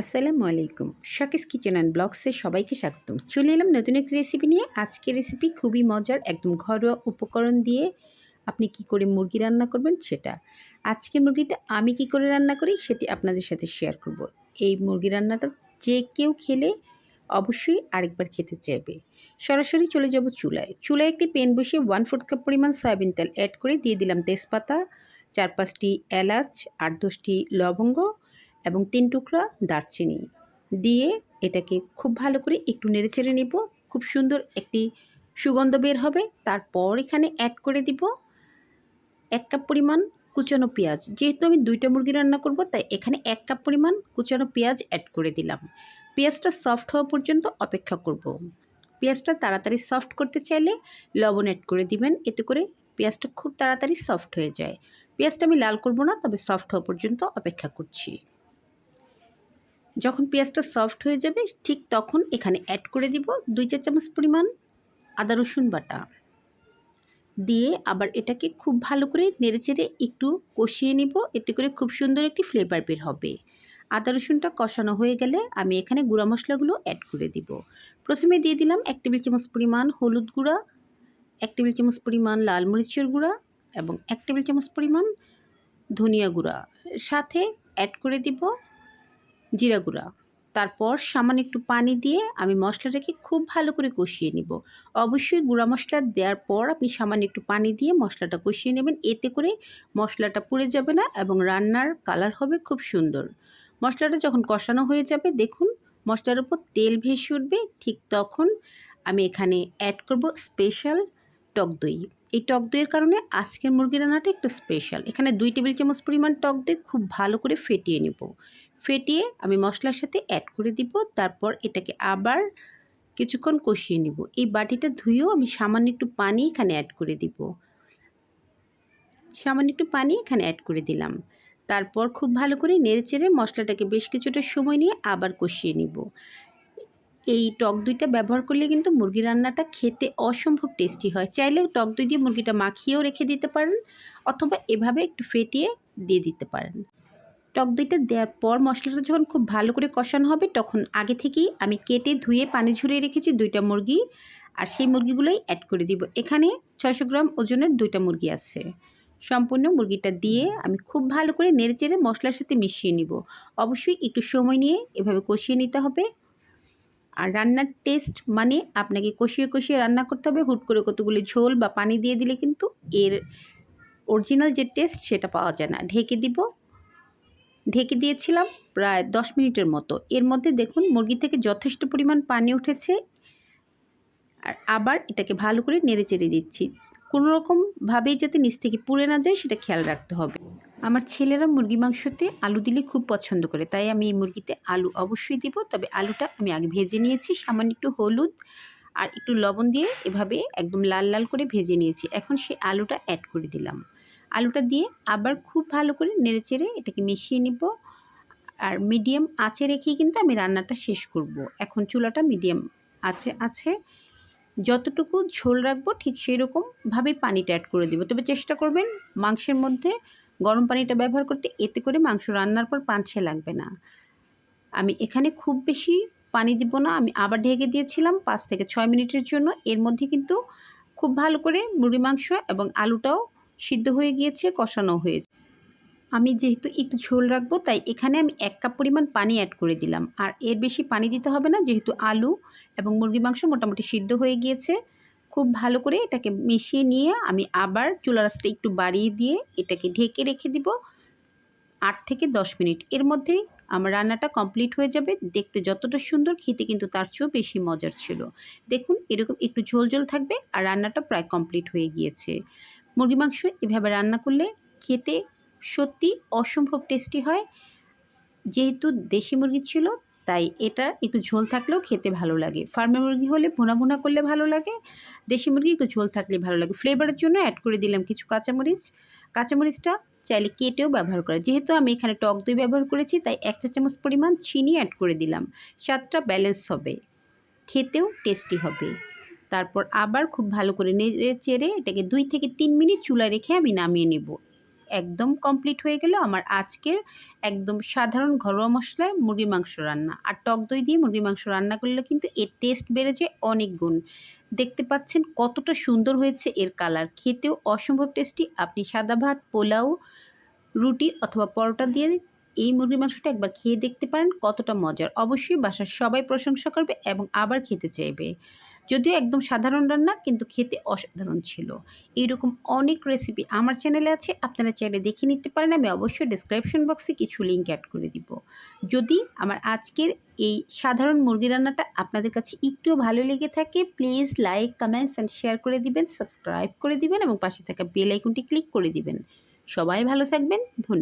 আসসালামু আলাইকুম। শাকিস kitchen and ব্লগসে সবাইকে স্বাগতম। চলে এলাম নতুন একটি রেসিপি নিয়ে। আজকের রেসিপি খুবই মজার, একদম ঘরোয়া উপকরণ দিয়ে আপনি কি করে মুরগি রান্না করবেন সেটা। আজকের মুরগিটা আমি কি করে রান্না করি সেটি আপনাদের সাথে শেয়ার করব। এই মুরগি রান্নাটা যে কেউ খেলে অবশ্যই আরেকবার খেতে চাইবে। সরাসরি চলে যাব চুলায়। চুলায় একটি পেন বসিয়ে ওয়ান ফোর্থ কাপ পরিমাণ সয়াবিন তেল অ্যাড করে দিয়ে দিলাম তেজপাতা, চার পাঁচটি এলাচ, আট দশটি লবঙ্গ এবং তিন টুকরা দারচিনি দিয়ে এটাকে খুব ভালো করে একটু নেড়েচেড়ে নেব। খুব সুন্দর একটি সুগন্ধ বের হবে। তারপর এখানে অ্যাড করে দিব এক কাপ পরিমাণ কুচানো পেঁয়াজ। যেহেতু আমি দুইটা মুরগি রান্না করব, তাই এখানে এক কাপ পরিমাণ কুচানো পেঁয়াজ অ্যাড করে দিলাম। পেঁয়াজটা সফট হওয়া পর্যন্ত অপেক্ষা করব। পেঁয়াজটা তাড়াতাড়ি সফট করতে চাইলে লবণ অ্যাড করে দিবেন। এতে করে পেঁয়াজটা খুব তাড়াতাড়ি সফট হয়ে যায়। পেঁয়াজটা আমি লাল করব না, তবে সফট হওয়া পর্যন্ত অপেক্ষা করছি। যখন পেঁয়াজটা সফট হয়ে যাবে, ঠিক তখন এখানে অ্যাড করে দিব দুই চা চামচ পরিমাণ আদা রসুন বাটা। দিয়ে আবার এটাকে খুব ভালো করে নেড়েচেড়ে একটু কষিয়ে নিব, এতে করে খুব সুন্দর একটি ফ্লেভার বের হবে। আদা রসুনটা কষানো হয়ে গেলে আমি এখানে গুঁড়া মশলাগুলো অ্যাড করে দিব। প্রথমে দিয়ে দিলাম এক টেবিল চামচ পরিমাণ হলুদ গুঁড়া, এক টেবিল চামচ পরিমাণ লাল মরিচের গুঁড়া এবং এক টেবিল চামচ পরিমাণ ধনিয়া গুঁড়া। সাথে অ্যাড করে দিব জিরা গুঁড়া। তারপর সামান্য একটু পানি দিয়ে আমি মশলাটাকে খুব ভালো করে কষিয়ে নিব। অবশ্যই গুঁড়া মশলা দেওয়ার পর আপনি সামান্য একটু পানি দিয়ে মশলাটা কষিয়ে নেবেন। এতে করে মশলাটা পুড়ে যাবে না এবং রান্নার কালার হবে খুব সুন্দর। মশলাটা যখন কষানো হয়ে যাবে, দেখুন মশলার উপর তেল ভেসে উঠবে। ঠিক তখন আমি এখানে অ্যাড করব স্পেশাল টক দই। এই টক দইয়ের কারণে আজকের মুরগি রান্নাটা একটু স্পেশাল এখানে দুই টেবিল চামচ পরিমাণ টক দই খুব ভালো করে ফেটিয়ে নেব। ফেটিয়ে আমি মশলার সাথে অ্যাড করে দিব। তারপর এটাকে আবার কিছুক্ষণ কষিয়ে নিব। এই বাটিটা ধুয়েও আমি সামান্য একটু পানি এখানে অ্যাড করে দিব। সামান্য একটু পানি এখানে অ্যাড করে দিলাম। তারপর খুব ভালো করে নেড়ে চেড়ে মশলাটাকে বেশ কিছুটা সময় নিয়ে আবার কষিয়ে নিব। এই টক দইটা ব্যবহার করলে কিন্তু মুরগি রান্নাটা খেতে অসম্ভব টেস্টি হয়। চাইলে টক দই দিয়ে মুরগিটা মাখিয়েও রেখে দিতে পারেন অথবা এভাবে একটু ফেটিয়ে দিয়ে দিতে পারেন। টক দইটা দেওয়ার পর মশলাটা যখন খুব ভালো করে কষানো হবে, তখন আগে থেকেই আমি কেটে ধুয়ে পানি ঝরিয়ে রেখেছি দুইটা মুরগি। আর সেই মুরগিগুলোই অ্যাড করে দিব। এখানে ছয়শো গ্রাম ওজনের দুইটা মুরগি আছে। সম্পূর্ণ মুরগিটা দিয়ে আমি খুব ভালো করে নেড়ে চেড়ে মশলার সাথে মিশিয়ে নিব। অবশ্যই একটু সময় নিয়ে এভাবে কষিয়ে নিতে হবে। আর রান্নার টেস্ট মানে আপনাকে কষিয়ে কষিয়ে রান্না করতে হবে। হুট করে কতগুলি ঝোল বা পানি দিয়ে দিলে কিন্তু এর অরিজিনাল যে টেস্ট সেটা পাওয়া যায় না। ঢেকে দিব। ঢেকে দিয়েছিলাম প্রায় দশ মিনিটের মতো। এর মধ্যে দেখুন, মুরগি থেকে যথেষ্ট পরিমাণ পানি উঠেছে। আর আবার এটাকে ভালো করে নেড়ে চেড়ে দিচ্ছি। কোনো রকমভাবেই যাতে নিচ থেকে পুড়ে না যায়, সেটা খেয়াল রাখতে হবে। আমার ছেলেরা মুরগি মাংসতে আলু দিলে খুব পছন্দ করে, তাই আমি এই মুরগিতে আলু অবশ্যই দিব। তবে আলুটা আমি আগে ভেজে নিয়েছি, সামান্য একটু হলুদ আর একটু লবণ দিয়ে এভাবে একদম লাল লাল করে ভেজে নিয়েছি। এখন সেই আলুটা অ্যাড করে দিলাম। আলুটা দিয়ে আবার খুব ভালো করে নেড়ে চেড়ে এটাকে মিশিয়ে নিব। আর মিডিয়াম আঁচে রেখেই কিন্তু আমি রান্নাটা শেষ করব। এখন চুলাটা মিডিয়াম আছে আছে। যতটুকু ঝোল রাখব ঠিক সেই রকমভাবেই পানিটা অ্যাড করে দেবো। তবে চেষ্টা করবেন মাংসের মধ্যে গরম পানিটা ব্যবহার করতে। এতে করে মাংস রান্নার পর পাঞ্ছে লাগবে না। আমি এখানে খুব বেশি পানি দিব না। আমি আবার ঢেকে দিয়েছিলাম পাঁচ থেকে ছয় মিনিটের জন্য। এর মধ্যে কিন্তু খুব ভালো করে মুরগি মাংস এবং আলুটাও সিদ্ধ হয়ে গিয়েছে কষানো হয়েছে। আমি যেহেতু একটু ঝোল রাখব, তাই এখানে আমি এক কাপ পরিমাণ পানি অ্যাড করে দিলাম। আর এর বেশি পানি দিতে হবে না, যেহেতু আলু এবং মুরগি মাংস মোটামুটি সিদ্ধ হয়ে গিয়েছে। খুব ভালো করে এটাকে মিশিয়ে নিয়ে আমি আবার চুলা রাসটা একটু বাড়িয়ে দিয়ে এটাকে ঢেকে রেখে দিব আট থেকে দশ মিনিট। এর মধ্যেই আমার রান্নাটা কমপ্লিট হয়ে যাবে। দেখতে যতটা সুন্দর, খেতে কিন্তু তার চেয়েও বেশি মজার ছিল। দেখুন, এরকম একটু ঝোল ঝোল থাকবে আর রান্নাটা প্রায় কমপ্লিট হয়ে গিয়েছে। মুরগি মাংস এভাবে রান্না করলে খেতে সত্যি অসম্ভব টেস্টি হয়। যেহেতু দেশি মুরগি ছিল, তাই এটা একটু ঝোল থাকলেও খেতে ভালো লাগে। ফার্মের মুরগি হলে ভুনা ভুনা করলে ভালো লাগে, দেশি মুরগি একটু ঝোল থাকলে ভালো লাগে। ফ্লেভারের জন্য অ্যাড করে দিলাম কিছু কাঁচামরিচ। কাঁচামরিচটা চাইলে কেটেও ব্যবহার করা যেহেতু আমি এখানে টক দই ব্যবহার করেছি, তাই এক চা চামচ পরিমাণ চিনি অ্যাড করে দিলাম। স্বাদটা ব্যালেন্স হবে, খেতেও টেস্টি হবে। তারপর আবার খুব ভালো করে নেড়ে চেড়ে এটাকে দুই থেকে তিন মিনিট চুলা রেখে আমি নামিয়ে নেব। একদম কমপ্লিট হয়ে গেল আমার আজকের একদম সাধারণ ঘরোয়া মশলায় মুরগির মাংস রান্না। আর টক দই দিয়ে মুরগির মাংস রান্না করলে কিন্তু এর টেস্ট বেড়ে যায় অনেক গুণ। দেখতে পাচ্ছেন কতটা সুন্দর হয়েছে এর কালার খেতেও অসম্ভব টেস্টি আপনি সাদা ভাত, পোলাও, রুটি অথবা পরোটা দিয়ে এই মুরগির মাংসটা একবার খেয়ে দেখতে পারেন কতটা মজার। অবশ্যই বাসার সবাই প্রশংসা করবে এবং আবার খেতে চাইবে। যদিও একদম সাধারণ রান্না, কিন্তু খেতে অসাধারণ ছিল। এইরকম অনেক রেসিপি আমার চ্যানেলে আছে, আপনারা চাইলে দেখে নিতে পারেন। আমি অবশ্যই ডিসক্রিপশন বক্সে কিছু লিঙ্ক অ্যাড করে দিব। যদি আমার আজকের এই সাধারণ মুরগি রান্নাটা আপনাদের কাছে একটুও ভালো লেগে থাকে please like comments and share করে দিবেন সাবস্ক্রাইব করে দিবেন এবং পাশে থাকা বেল আইকনটি ক্লিক করে দিবেন। সবাই ভালো থাকবেন, ধন্যবাদ।